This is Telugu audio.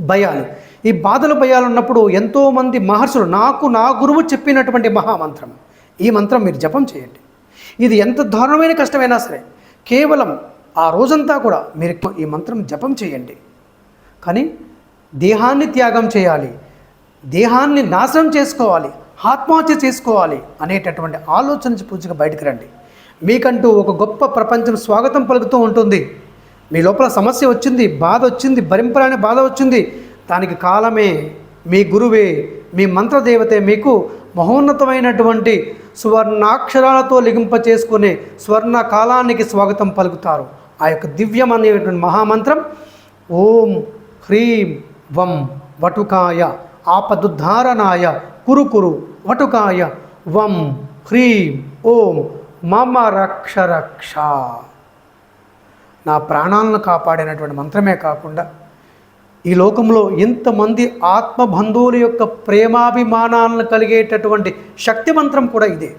భయాలు. ఈ బాధలు భయాలు ఉన్నప్పుడు ఎంతోమంది మహర్షులు నాకు నా గురువు చెప్పినటువంటి మహామంత్రం. ఈ మంత్రం మీరు జపం చేయండి. ఇది ఎంత దారుణమైన కష్టమైనా సరే కేవలం ఆ రోజంతా కూడా మీరు ఈ మంత్రం జపం చేయండి. కానీ దేహాన్ని త్యాగం చేయాలి. దేహాన్ని నాశనం చేసుకోవాలి. ఆత్మహత్య చేసుకోవాలి అనేటటువంటి ఆలోచన పూజగా బయటకు రండి. మీకంటూ ఒక గొప్ప ప్రపంచం స్వాగతం పలుకుతూ ఉంటుంది. మీ లోపల సమస్య వచ్చింది బాధ వచ్చింది భరింపరాని బాధ వచ్చింది. దానికి కాలమే మీ గురువే మీ మంత్రదేవతే మీకు మహోన్నతమైనటువంటి సువర్ణాక్షరాలతో లిగింప చేసుకునే స్వర్ణ కాలానికి స్వాగతం పలుకుతారు. ఆ యొక్క దివ్యం అనేటువంటి మహామంత్రం ఓం హ్రీం వం వటుకాయ ఆపదుద్ధారణాయ కురుకురు వటుకాయ వం హ్రీం ఓం మమ రక్ష రక్ష నా ప్రాణాలను కాపాడినటువంటి మంత్రమే కాకుండా ఈ లోకంలో ఎంతమంది ఆత్మబంధువుల యొక్క ప్రేమాభిమానాలను కలిగేటటువంటి శక్తి మంత్రం కూడా ఇదే.